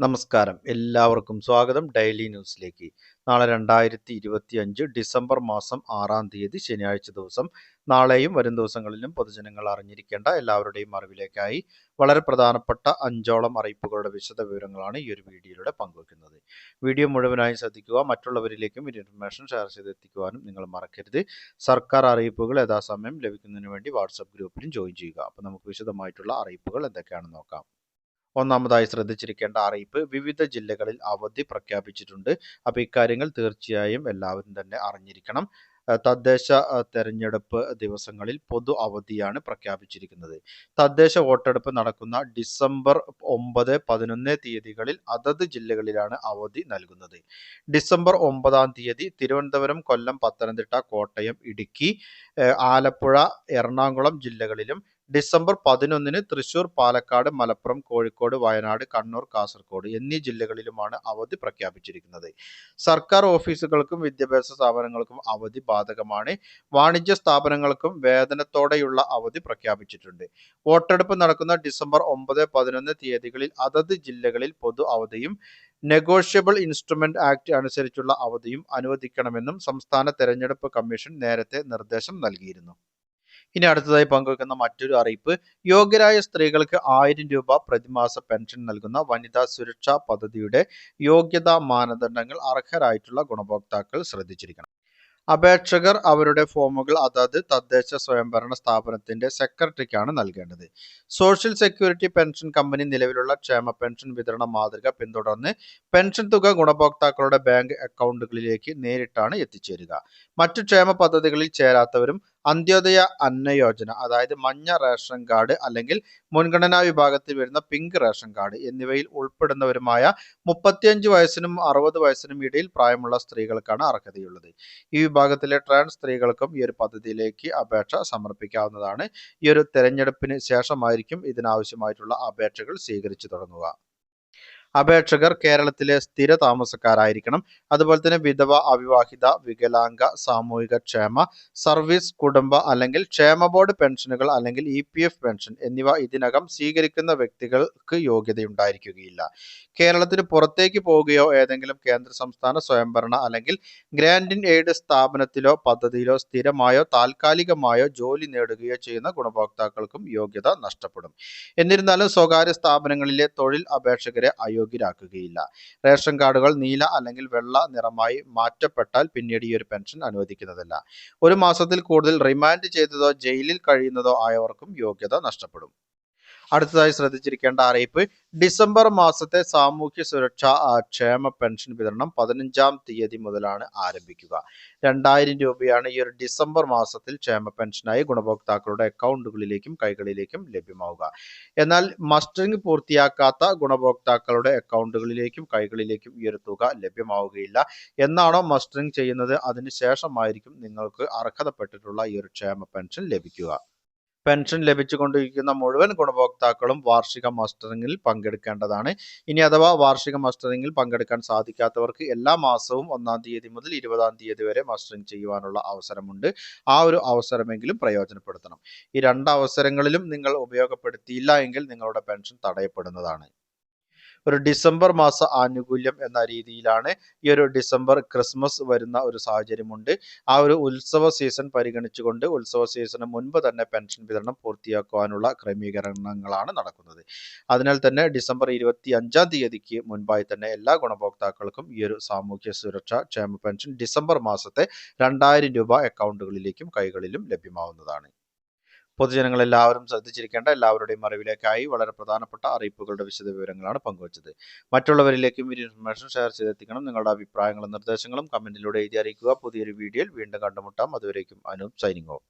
നമസ്കാരം. എല്ലാവർക്കും സ്വാഗതം ഡെയിലി ന്യൂസിലേക്ക്. നാളെ രണ്ടായിരത്തി ഇരുപത്തി അഞ്ച് ഡിസംബർ മാസം ആറാം തീയതി ശനിയാഴ്ച ദിവസം. നാളെയും വരും ദിവസങ്ങളിലും പൊതുജനങ്ങൾ അറിഞ്ഞിരിക്കേണ്ട എല്ലാവരുടെയും അറിവിലേക്കായി വളരെ പ്രധാനപ്പെട്ട അഞ്ചോളം അറിയിപ്പുകളുടെ വിശദ വിവരങ്ങളാണ് ഈ ഒരു വീഡിയോയിലൂടെ പങ്കുവയ്ക്കുന്നത് വീഡിയോ മുഴുവനായി ശ്രദ്ധിക്കുക മറ്റുള്ളവരിലേക്കും ഈ ഇൻഫർമേഷൻ ഷെയർ ചെയ്തെത്തിക്കുവാനും നിങ്ങൾ മറക്കരുത്. സർക്കാർ അറിയിപ്പുകൾ യഥാസമയം ലഭിക്കുന്നതിന് വേണ്ടി വാട്സപ്പ് ഗ്രൂപ്പിലും ജോയിൻ ചെയ്യുക. അപ്പോൾ നമുക്ക് വിശദമായിട്ടുള്ള അറിയിപ്പുകൾ എന്തൊക്കെയാണെന്ന് നോക്കാം. ഒന്നാമതായി ശ്രദ്ധിച്ചിരിക്കേണ്ട അറിയിപ്പ് വിവിധ ജില്ലകളിൽ അവധി പ്രഖ്യാപിച്ചിട്ടുണ്ട്. അപ്പോൾ ഇക്കാര്യങ്ങൾ തീർച്ചയായും എല്ലാവരും തന്നെ അറിഞ്ഞിരിക്കണം. തദ്ദേശ തെരഞ്ഞെടുപ്പ് ദിവസങ്ങളിൽ പൊതു അവധിയാണ് പ്രഖ്യാപിച്ചിരിക്കുന്നത്. തദ്ദേശ വോട്ടെടുപ്പ് നടക്കുന്ന ഡിസംബർ ഒമ്പത് പതിനൊന്ന് തീയതികളിൽ അതത് ജില്ലകളിലാണ് അവധി നൽകുന്നത്. ഡിസംബർ ഒമ്പതാം തീയതി തിരുവനന്തപുരം കൊല്ലം പത്തനംതിട്ട കോട്ടയം ഇടുക്കി ആലപ്പുഴ എറണാകുളം ജില്ലകളിലും ഡിസംബർ പതിനൊന്നിന് തൃശൂർ പാലക്കാട് മലപ്പുറം കോഴിക്കോട് വയനാട് കണ്ണൂർ കാസർഗോഡ് എന്നീ ജില്ലകളിലുമാണ് അവധി പ്രഖ്യാപിച്ചിരിക്കുന്നത്. സർക്കാർ ഓഫീസുകൾക്കും വിദ്യാഭ്യാസ സ്ഥാപനങ്ങൾക്കും അവധി ബാധകമാണ്. വാണിജ്യ സ്ഥാപനങ്ങൾക്കും വേതനത്തോടെയുള്ള അവധി പ്രഖ്യാപിച്ചിട്ടുണ്ട്. വോട്ടെടുപ്പ് നടക്കുന്ന ഡിസംബർ ഒമ്പത് പതിനൊന്ന് തീയതികളിൽ അതത് ജില്ലകളിൽ പൊതു അവധിയും നെഗോഷ്യബിൾ ഇൻസ്ട്രുമെന്റ് ആക്ട് അനുസരിച്ചുള്ള അവധിയും അനുവദിക്കണമെന്നും സംസ്ഥാന തെരഞ്ഞെടുപ്പ് കമ്മീഷൻ നേരത്തെ നിർദ്ദേശം നൽകിയിരുന്നു. ഇനി അടുത്തതായി പങ്കുവെക്കുന്ന മറ്റൊരു അറിയിപ്പ് യോഗ്യരായ സ്ത്രീകൾക്ക് ആയിരം രൂപ പ്രതിമാസ പെൻഷൻ നൽകുന്ന വനിതാ സുരക്ഷാ പദ്ധതിയുടെ യോഗ്യതാ മാനദണ്ഡങ്ങൾ അർഹരായിട്ടുള്ള ഗുണഭോക്താക്കൾ ശ്രദ്ധിച്ചിരിക്കണം. അപേക്ഷകർ അവരുടെ ഫോമുകൾ അതാത് തദ്ദേശ സ്വയംഭരണ സ്ഥാപനത്തിന്റെ സെക്രട്ടറിക്കാണ് നൽകേണ്ടത്. സോഷ്യൽ സെക്യൂരിറ്റി പെൻഷൻ കമ്പനി നിലവിലുള്ള ക്ഷേമ പെൻഷൻ വിതരണ മാതൃക പിന്തുടർന്ന് പെൻഷൻ തുക ഗുണഭോക്താക്കളുടെ ബാങ്ക് അക്കൗണ്ടുകളിലേക്ക് നേരിട്ടാണ് എത്തിച്ചേരുക. മറ്റു ക്ഷേമ പദ്ധതികളിൽ ചേരാത്തവരും അന്ത്യോദയ അന്ന യോജന അതായത് മഞ്ഞ റേഷൻ കാർഡ് അല്ലെങ്കിൽ മുൻഗണനാ വിഭാഗത്തിൽ വരുന്ന പിങ്ക് റേഷൻ കാർഡ് എന്നിവയിൽ ഉൾപ്പെടുന്നവരുമായ മുപ്പത്തിയഞ്ച് വയസ്സിനും അറുപത് വയസ്സിനും ഇടയിൽ പ്രായമുള്ള സ്ത്രീകൾക്കാണ് അർഹതയുള്ളത്. ഈ വിഭാഗത്തിലെ ട്രാൻസ് സ്ത്രീകൾക്കും ഈ ഒരു പദ്ധതിയിലേക്ക് അപേക്ഷ സമർപ്പിക്കാവുന്നതാണ്. ഈ ഒരു തെരഞ്ഞെടുപ്പിന് ശേഷമായിരിക്കും ഇതിനാവശ്യമായിട്ടുള്ള അപേക്ഷകൾ സ്വീകരിച്ചു തുടങ്ങുക. അപേക്ഷകർ കേരളത്തിലെ സ്ഥിര താമസക്കാരായിരിക്കണം. അതുപോലെ തന്നെ വിധവ അവിവാഹിത വികലാംഗ സാമൂഹിക ക്ഷേമ സർവീസ് കുടുംബ അല്ലെങ്കിൽ ക്ഷേമ ബോർഡ് പെൻഷനുകൾ അല്ലെങ്കിൽ ഇ പി എഫ് പെൻഷൻ എന്നിവ ഇതിനകം സ്വീകരിക്കുന്ന വ്യക്തികൾക്ക് യോഗ്യതയുണ്ടായിരിക്കുകയില്ല. കേരളത്തിന് പുറത്തേക്ക് പോവുകയോ ഏതെങ്കിലും കേന്ദ്ര സംസ്ഥാന സ്വയംഭരണ അല്ലെങ്കിൽ ഗ്രാൻഡ് ഇൻ എയ്ഡ് സ്ഥാപനത്തിലോ പദ്ധതിയിലോ സ്ഥിരമായോ താൽക്കാലികമായോ ജോലി നേടുകയോ ചെയ്യുന്ന ഗുണഭോക്താക്കൾക്കും യോഗ്യത നഷ്ടപ്പെടും. എന്നിരുന്നാലും സ്വകാര്യ സ്ഥാപനങ്ങളിലെ തൊഴിൽ അപേക്ഷകരെ അയോഗ്യരാക്കുകയില്ല റേഷൻ കാർഡുകൾ നീല അല്ലെങ്കിൽ വെള്ള നിറമായി മാറ്റപ്പെട്ടാൽ പിന്നീട് ഈ ഒരു പെൻഷൻ അനുവദിക്കുന്നതല്ല. ഒരു മാസത്തിൽ കൂടുതൽ റിമാൻഡ് ചെയ്തതോ ജയിലിൽ കഴിയുന്നതോ ആയവർക്കും യോഗ്യത നഷ്ടപ്പെടും. അടുത്തതായി ശ്രദ്ധിച്ചിരിക്കേണ്ട അറിയിപ്പ് ഡിസംബർ മാസത്തെ സാമൂഹ്യ സുരക്ഷാ ക്ഷേമ പെൻഷൻ വിതരണം പതിനഞ്ചാം തീയതി മുതലാണ് ആരംഭിക്കുക. രണ്ടായിരം രൂപയാണ് ഈ ഒരു ഡിസംബർ മാസത്തിൽ ക്ഷേമ പെൻഷനായി ഗുണഭോക്താക്കളുടെ അക്കൗണ്ടുകളിലേക്കും കൈകളിലേക്കും ലഭ്യമാവുക. എന്നാൽ മസ്റ്ററിംഗ് പൂർത്തിയാക്കാത്ത ഗുണഭോക്താക്കളുടെ അക്കൗണ്ടുകളിലേക്കും കൈകളിലേക്കും ഈ ഒരു തുക ലഭ്യമാവുകയില്ല. എന്നാണോ മസ്റ്ററിംഗ് ചെയ്യുന്നത്? അതിനുശേഷമായിരിക്കും നിങ്ങൾക്ക് അർഹതപ്പെട്ടിട്ടുള്ള ഈ ഒരു ക്ഷേമ പെൻഷൻ ലഭിക്കുക. പെൻഷൻ ലഭിച്ചുകൊണ്ടിരിക്കുന്ന മുഴുവൻ ഗുണഭോക്താക്കളും വാർഷിക മസ്റ്ററിംഗിൽ പങ്കെടുക്കേണ്ടതാണ്. ഇനി അഥവാ വാർഷിക മസ്റ്ററിംഗിൽ പങ്കെടുക്കാൻ സാധിക്കാത്തവർക്ക് എല്ലാ മാസവും ഒന്നാം തീയതി മുതൽ ഇരുപതാം തീയതി വരെ മസ്റ്ററിംഗ് ചെയ്യുവാനുള്ള അവസരമുണ്ട്. ആ ഒരു അവസരമെങ്കിലും പ്രയോജനപ്പെടുത്തണം. ഈ രണ്ട് അവസരങ്ങളിലും നിങ്ങൾ ഉപയോഗപ്പെടുത്തിയില്ല എങ്കിൽ നിങ്ങളുടെ പെൻഷൻ തടയപ്പെടുന്നതാണ്. ഒരു ഡിസംബർ മാസ ആനുകൂല്യം എന്ന രീതിയിലാണ് ഈ ഒരു ഡിസംബർ ക്രിസ്മസ് വരുന്ന ഒരു സാഹചര്യമുണ്ട്. ആ ഒരു ഉത്സവ സീസൺ പരിഗണിച്ചുകൊണ്ട് ഉത്സവ സീസണ് മുൻപ് തന്നെ പെൻഷൻ വിതരണം പൂർത്തിയാക്കുവാനുള്ള ക്രമീകരണങ്ങളാണ് നടക്കുന്നത്. അതിനാൽ തന്നെ ഡിസംബർ ഇരുപത്തി അഞ്ചാം തീയതിക്ക് മുൻപായി തന്നെ എല്ലാ ഗുണഭോക്താക്കൾക്കും ഈ ഒരു സാമൂഹ്യ സുരക്ഷ ക്ഷേമ പെൻഷൻ ഡിസംബർ മാസത്തെ രണ്ടായിരം രൂപ അക്കൗണ്ടുകളിലേക്കും കൈകളിലും ലഭ്യമാവുന്നതാണ്. പൊതുജനങ്ങൾ എല്ലാവരും ശ്രദ്ധിച്ചിരിക്കേണ്ട എല്ലാവരുടെയും അറിവിലേക്കായി വളരെ പ്രധാനപ്പെട്ട അറിയിപ്പുകളുടെ വിശദ വിവരങ്ങളാണ് പങ്കുവച്ചത്. മറ്റുള്ളവരിലേക്കും ഈ ഇൻഫർമേഷൻ ഷെയർ ചെയ്തെത്തിക്കണം. നിങ്ങളുടെ അഭിപ്രായങ്ങളും നിർദ്ദേശങ്ങളും കമന്റിലൂടെ എഴുതി അറിയിക്കുക. പുതിയൊരു വീഡിയോയിൽ വീണ്ടും കണ്ടുമുട്ടാം. അതുവരേക്കും അനൂപ് സൈനിങ് ഓഫ്